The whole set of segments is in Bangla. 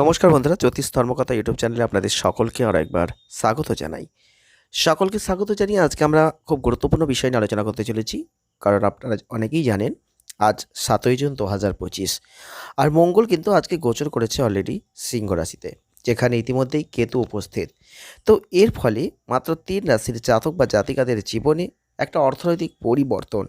নমস্কার বন্ধুরা, জ্যোতিষ ধর্মকথা ইউটিউব চ্যানেলে আপনাদের সকলকে আর একবার স্বাগত জানাই। সকলকে স্বাগত জানিয়ে আজকে আমরা খুব গুরুত্বপূর্ণ বিষয় নিয়ে আলোচনা করতে চলেছি, কারণ আপনারা অনেকেই জানেন, আজ সাতই জুন দু হাজার পঁচিশ। আর মঙ্গল কিন্তু আজকে গোচর করেছে অলরেডি সিংহ রাশিতে, যেখানে ইতিমধ্যেই কেতু উপস্থিত। তো এর ফলে মাত্র তিন রাশির জাতক বা জাতিকাদের জীবনে একটা অর্থনৈতিক পরিবর্তন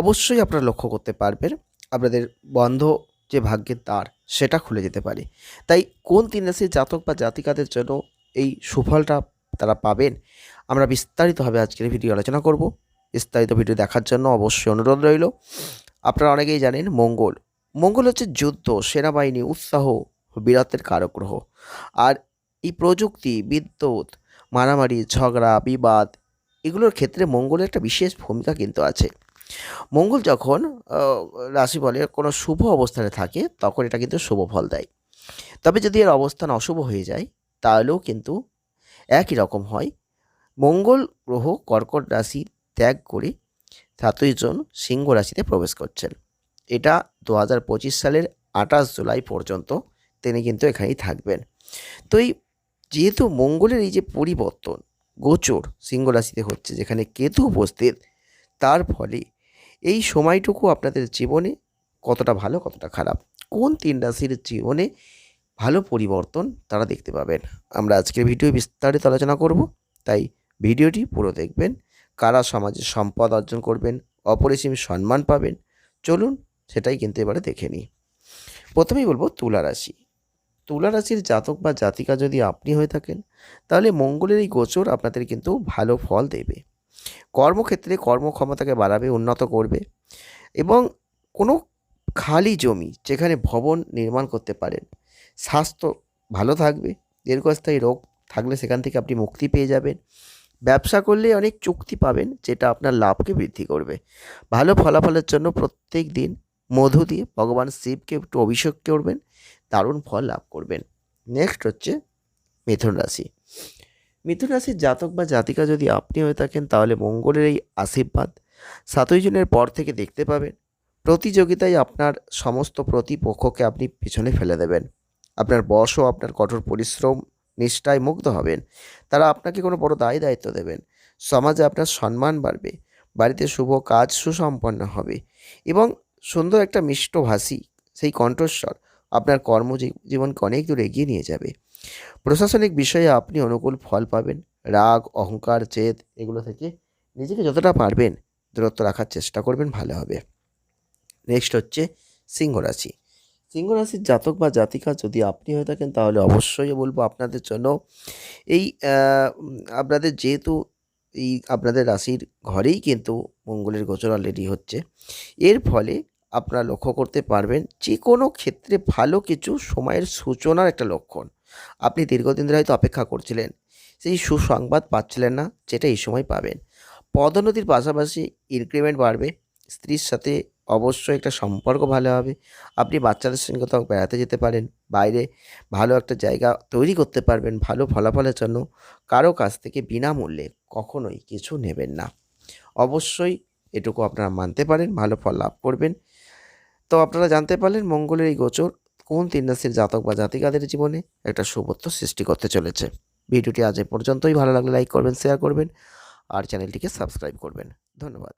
অবশ্যই আপনারা লক্ষ্য করতে পারবেন। আপনাদের বন্ধ যে ভাগ্যের দ্বার সেটা খুলে যেতে পারে। তাই কোন তিন রাশির জাতক বা জাতিকাদের জন্য এই সুফলটা তারা পাবেন, আমরা বিস্তারিতভাবে আজকের ভিডিও আলোচনা করব। বিস্তারিত ভিডিও দেখার জন্য অবশ্যই অনুরোধ রইল। আপনারা অনেকেই জানেন মঙ্গল। মঙ্গল হচ্ছে যুদ্ধ, সেনাবাহিনী, উৎসাহ, বীরত্বের কারক গ্রহ আর এই প্রযুক্তি, বিদ্যুৎ, মারামারি, ঝগড়া, বিবাদ, এগুলোর ক্ষেত্রে মঙ্গলের একটা বিশেষ ভূমিকা কিন্তু আছে। মঙ্গল যখন আহ, রাশি বলে কোনো শুভ অবস্থানে থাকে তখন এটা কিন্তু শুভ ফল দেয়। তবে যদি এর অবস্থান অশুভ হয়ে যায় তাহলেও কিন্তু একই রকম হয়। মঙ্গল গ্রহ কর্কট রাশি ত্যাগ করে সাতই জন সিংহ রাশিতে প্রবেশ করছেন। এটা দু হাজার পঁচিশ সালের আঠাশ জুলাই পর্যন্ত তিনি কিন্তু এখানেই থাকবেন। তো এই যেহেতু মঙ্গলের এই যে পরিবর্তন গোচর সিংহ রাশিতে হচ্ছে যেখানে কেতু উপস্থিত তার ফলে এই সময়টুকু আপনাদের জীবনে কতটা ভালো, কতটা খারাপ, কোন তিন রাশির জীবনে ভালো পরিবর্তন তারা দেখতে পাবেন? আমরা আজকের ভিডিও বিস্তারিত আলোচনা করব, তাই ভিডিওটি পুরো দেখবেন। কারা সমাজে সম্পদ অর্জন করবেন, অপরিসীম সম্মান পাবেন, চলুন সেটাই কিন্তু এবারে দেখে নিই। প্রথমেই বলব তুলা রাশি। তুলা রাশির জাতক বা জাতিকা যদি আপনি হয়ে থাকেন, তাহলে মঙ্গলের এই গোচর আপনাদের কিন্তু ভালো ফল দেবে। কর্মক্ষেত্রে কর্মক্ষমতাকে বাড়াবে, উন্নত করবে এবং কোনো খালি জমি যেখানে ভবন নির্মাণ করতে পারেন, স্বাস্থ্য ভালো থাকবে, দীর্ঘস্থায়ী রোগ থাকলে সেখান থেকে আপনি মুক্তি পেয়ে যাবেন। ব্যবসা করলে অনেক চুক্তি পাবেন, যেটা আপনার লাভকে বৃদ্ধি করবে। ভালো ফলাফলের জন্য প্রত্যেক দিন মধু দিয়ে ভগবান শিবকে একটু অভিষেক করবেন, দারুণ ফল লাভ করবেন। নেক্সট হচ্ছে মিথুন রাশি। মিথুন রাশির জাতক বা জাতিকা যদি আপনি হয়ে থাকেন, তাহলে মঙ্গলের এই আশীর্বাদ সাতই জুনের পর থেকে দেখতে পাবেন। প্রতিযোগিতায় আপনার সমস্ত প্রতিপক্ষকে আপনি পিছনে ফেলে দেবেন। আপনার বশ ও আপনার কঠোর পরিশ্রম, নিষ্ঠায় মুগ্ধ হবেন। তারা আপনাকে কোনো বড় দায় দায়িত্ব দেবেন। সমাজে আপনার সম্মান বাড়বে। বাড়িতে শুভ কাজ সুসম্পন্ন হবে। এবং সুন্দর একটা মিষ্টভাষী, সেই কণ্ঠস্বর আপনার কর্মজীবনকে অনেক দূর এগিয়ে নিয়ে যাবে। প্রশাসনিক বিষয়ে আপনি অনুকূল ফল পাবেন। রাগ, অহংকার, জেদ এগুলো থেকে নিজেকে যতটা পারবেন দূরত্ব রাখার চেষ্টা করবেন, ভালো হবে। নেক্সট হচ্ছে সিংহ রাশি। সিংহ রাশির জাতক বা জাতিকা যদি আপনি হয়ে থাকেন, তাহলে অবশ্যই বলব আপনাদের জন্য এই আপনাদের যেহেতু এই আপনাদের রাশির ঘরেই কিন্তু মঙ্গলের গোচর অলরেডি হচ্ছে। এর ফলে আপনারা লক্ষ্য করতে পারবেন যে কোনো ক্ষেত্রে ভালো কিছু সময়ের সূচনার একটা লক্ষণ। আপনি দীর্ঘদিন ধরে হয়তো অপেক্ষা করছিলেন, সেই সুসংবাদ পাচ্ছিলেন না, যেটা এই সময় পাবেন। পদোন্নতির পাশাপাশি ইনক্রিমেন্ট বাড়বে, স্ত্রীর সাথে অবশ্যই একটা সম্পর্ক ভালো হবে, আপনি বাচ্চাদের সঙ্গে কোথাও বেড়াতে যেতে পারেন, বাইরে ভালো একটা জায়গা তৈরি করতে পারবেন, ভালো ফলাফলের জন্য। কারও কাছ থেকে বিনামূল্যে কখনোই কিছু নেবেন না। অবশ্যই এটুকু আপনারা মানতে পারেন, ভালো ফল লাভ করবেন। তো আপনারা জানতে পারলেন মঙ্গলের এই গোচর কোন তিন রাশির জাতক বা জাতিকাদের জীবনে একটা শুভত্ব সৃষ্টি করতে চলেছে। ভিডিওটি আজ এ পর্যন্তই। ভালো লাগলে লাইক করবেন, শেয়ার করবেন, আর চ্যানেলটিকে সাবস্ক্রাইব করবেন। ধন্যবাদ।